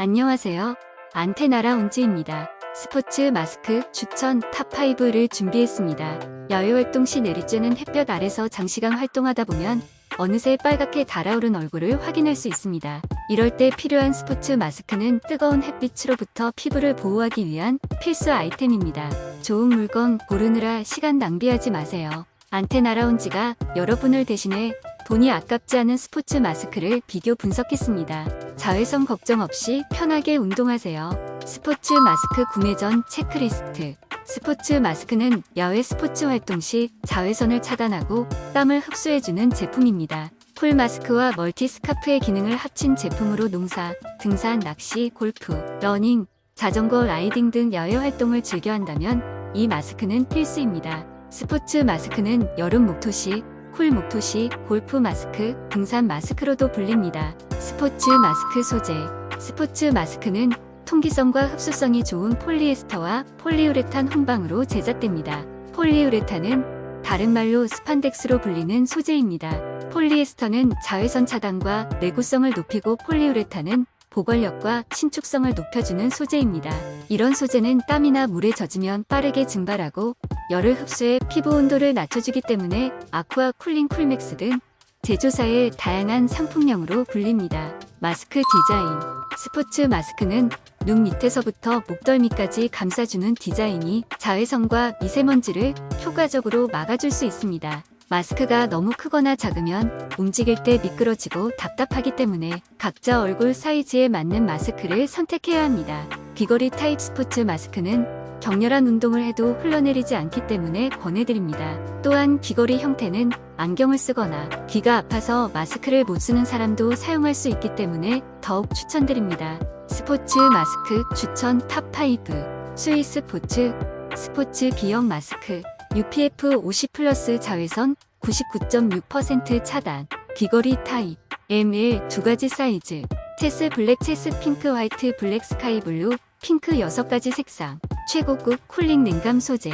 안녕하세요. 안테나라 운지입니다. 스포츠 마스크 추천 탑5를 준비했습니다. 야외 활동 시 내리쬐는 햇볕 아래서 장시간 활동하다 보면 어느새 빨갛게 달아오른 얼굴을 확인할 수 있습니다. 이럴 때 필요한 스포츠 마스크는 뜨거운 햇빛으로부터 피부를 보호하기 위한 필수 아이템입니다. 좋은 물건 고르느라 시간 낭비하지 마세요. 안테나라 운지가 여러분을 대신해 돈이 아깝지 않은 스포츠 마스크를 비교 분석했습니다. 자외선 걱정 없이 편하게 운동하세요. 스포츠 마스크 구매 전 체크리스트. 스포츠 마스크는 야외 스포츠 활동 시 자외선을 차단하고 땀을 흡수해주는 제품입니다. 풀 마스크와 멀티 스카프의 기능을 합친 제품으로 농사, 등산, 낚시, 골프, 러닝, 자전거 라이딩 등 야외 활동을 즐겨 한다면 이 마스크는 필수입니다. 스포츠 마스크는 여름 목토시, 쿨 목토시, 골프 마스크, 등산 마스크로도 불립니다. 스포츠 마스크 소재. 스포츠 마스크는 통기성과 흡수성이 좋은 폴리에스터와 폴리우레탄 혼방으로 제작됩니다. 폴리우레탄은 다른 말로 스판덱스로 불리는 소재입니다. 폴리에스터는 자외선 차단과 내구성을 높이고 폴리우레탄은 보관력과 신축성을 높여주는 소재입니다. 이런 소재는 땀이나 물에 젖으면 빠르게 증발하고 열을 흡수해 피부 온도를 낮춰주기 때문에 아쿠아 쿨링 쿨맥스 등 제조사의 다양한 상품명으로 불립니다. 마스크 디자인 스포츠 마스크는 눈 밑에서부터 목덜미까지 감싸주는 디자인이 자외선과 미세먼지를 효과적으로 막아줄 수 있습니다. 마스크가 너무 크거나 작으면 움직일 때 미끄러지고 답답하기 때문에 각자 얼굴 사이즈에 맞는 마스크를 선택해야 합니다. 귀걸이 타입 스포츠 마스크는 격렬한 운동을 해도 흘러내리지 않기 때문에 권해드립니다. 또한 귀걸이 형태는 안경을 쓰거나 귀가 아파서 마스크를 못 쓰는 사람도 사용할 수 있기 때문에 더욱 추천드립니다. 스포츠 마스크 추천 탑5 스위스 포츠 스포츠 비형 마스크 UPF 50 플러스 자외선 99.6% 차단. 귀걸이 타입. ML 두 가지 사이즈. 체스 블랙 체스 핑크 화이트 블랙 스카이 블루 핑크 6가지 색상. 최고급 쿨링 냉감 소재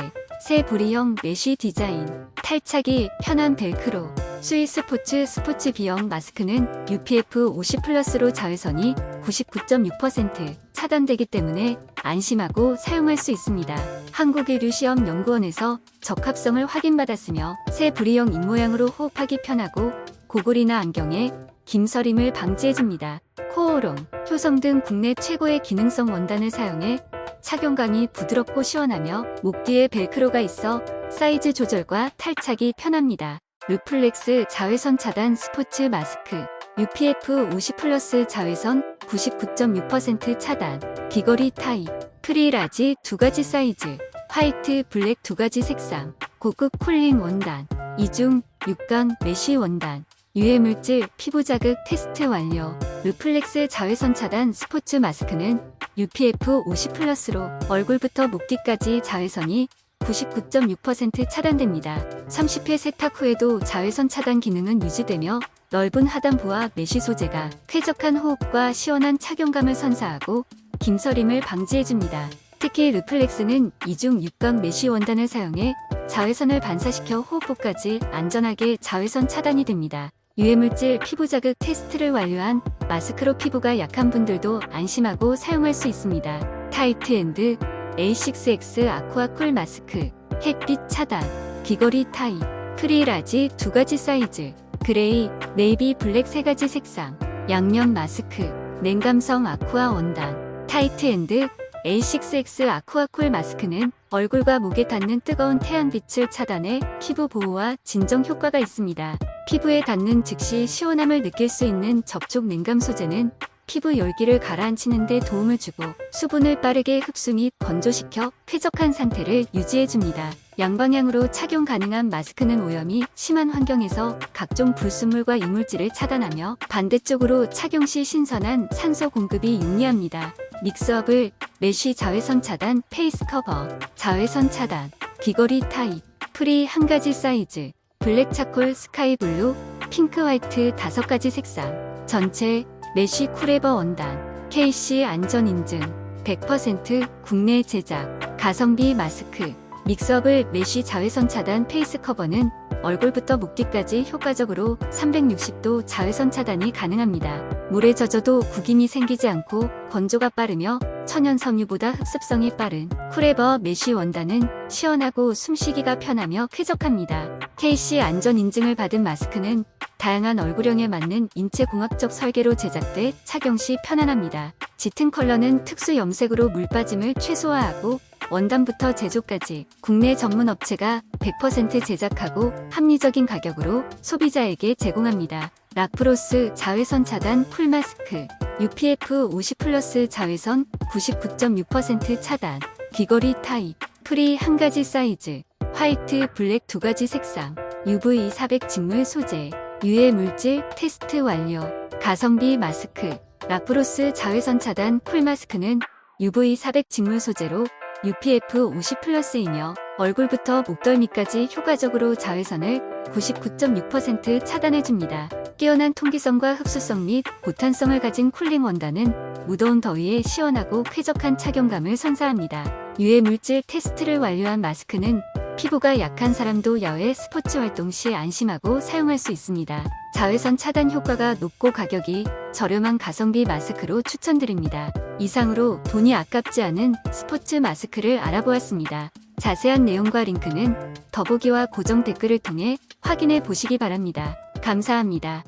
새 부리형 메쉬 디자인 탈착이 편한 벨크로 스위스 포츠 스포츠 비형 마스크는 UPF 50 플러스로 자외선이 99.6% 차단되기 때문에 안심하고 사용할 수 있습니다. 한국의 류시험연구원에서 적합성을 확인받았으며 새 부리형 입모양으로 호흡하기 편하고 고글이나 안경에 김서림을 방지해줍니다. 코어롱, 효성 등 국내 최고의 기능성 원단을 사용해 착용감이 부드럽고 시원하며 목 뒤에 벨크로가 있어 사이즈 조절과 탈착이 편합니다. 루플렉스 자외선 차단 스포츠 마스크 UPF 50 플러스 자외선 99.6% 차단 귀걸이 타입 프리라지 두 가지 사이즈 화이트 블랙 두 가지 색상 고급 쿨링 원단 이중 6강 메쉬 원단 유해 물질 피부 자극 테스트 완료 루플렉스 자외선 차단 스포츠 마스크는 UPF 50 플러스로 얼굴부터 목 뒤까지 자외선이 99.6% 차단됩니다. 30회 세탁 후에도 자외선 차단 기능은 유지되며 넓은 하단부와 메쉬 소재가 쾌적한 호흡과 시원한 착용감을 선사하고 김서림을 방지해줍니다. 특히 루플렉스는 이중 6강 메쉬 원단을 사용해 자외선을 반사시켜 호흡부까지 안전하게 자외선 차단이 됩니다. 유해물질 피부 자극 테스트를 완료한 마스크로 피부가 약한 분들도 안심하고 사용할 수 있습니다. 타이트 앤드 A6X 아쿠아 쿨 마스크 햇빛 차단 귀걸이 타입 프리라지 두 가지 사이즈 그레이, 네이비 블랙 세 가지 색상 양면 마스크 냉감성 아쿠아 원단 타이트 앤드 A6X 아쿠아 쿨 마스크는 얼굴과 목에 닿는 뜨거운 태양빛을 차단해 피부 보호와 진정 효과가 있습니다. 피부에 닿는 즉시 시원함을 느낄 수 있는 접촉 냉감 소재는 피부 열기를 가라앉히는 데 도움을 주고 수분을 빠르게 흡수 및 건조시켜 쾌적한 상태를 유지해줍니다. 양방향으로 착용 가능한 마스크는 오염이 심한 환경에서 각종 불순물과 이물질을 차단하며 반대쪽으로 착용 시 신선한 산소 공급이 용이합니다. 믹스업을 메쉬 자외선 차단 페이스 커버, 자외선 차단, 귀걸이 타입, 프리 한 가지 사이즈, 블랙 차콜 스카이 블루, 핑크 화이트 다섯 가지 색상, 전체 메쉬 쿨에버 원단, KC 안전 인증, 100% 국내 제작, 가성비 마스크, 믹스업을 메쉬 자외선 차단 페이스 커버는 얼굴부터 목 뒤까지 효과적으로 360도 자외선 차단이 가능합니다. 물에 젖어도 구김이 생기지 않고 건조가 빠르며 천연 섬유보다 흡습성이 빠른 쿠레버 메쉬 원단은 시원하고 숨쉬기가 편하며 쾌적합니다. KC 안전 인증을 받은 마스크는 다양한 얼굴형에 맞는 인체 공학적 설계로 제작돼 착용 시 편안합니다. 짙은 컬러는 특수 염색으로 물 빠짐을 최소화하고 원단부터 제조까지 국내 전문 업체가 100% 제작하고 합리적인 가격으로 소비자에게 제공합니다. 락프로스 자외선 차단 풀 마스크 UPF 50 플러스 자외선 99.6% 차단 귀걸이 타입 프리 한 가지 사이즈 화이트 블랙 두 가지 색상 UV 400 직물 소재 유해 물질 테스트 완료 가성비 마스크. 라프로스 자외선 차단 풀 마스크는 UV 400 직물 소재로 UPF 50 플러스이며 얼굴부터 목덜미까지 효과적으로 자외선을 99.6% 차단해줍니다. 뛰어난 통기성과 흡수성 및 고탄성을 가진 쿨링 원단은 무더운 더위에 시원하고 쾌적한 착용감을 선사합니다. 유해 물질 테스트를 완료한 마스크는 피부가 약한 사람도 야외 스포츠 활동 시 안심하고 사용할 수 있습니다. 자외선 차단 효과가 높고 가격이 저렴한 가성비 마스크로 추천드립니다. 이상으로 돈이 아깝지 않은 스포츠 마스크를 알아보았습니다. 자세한 내용과 링크는 더보기와 고정 댓글을 통해 확인해 보시기 바랍니다. 감사합니다.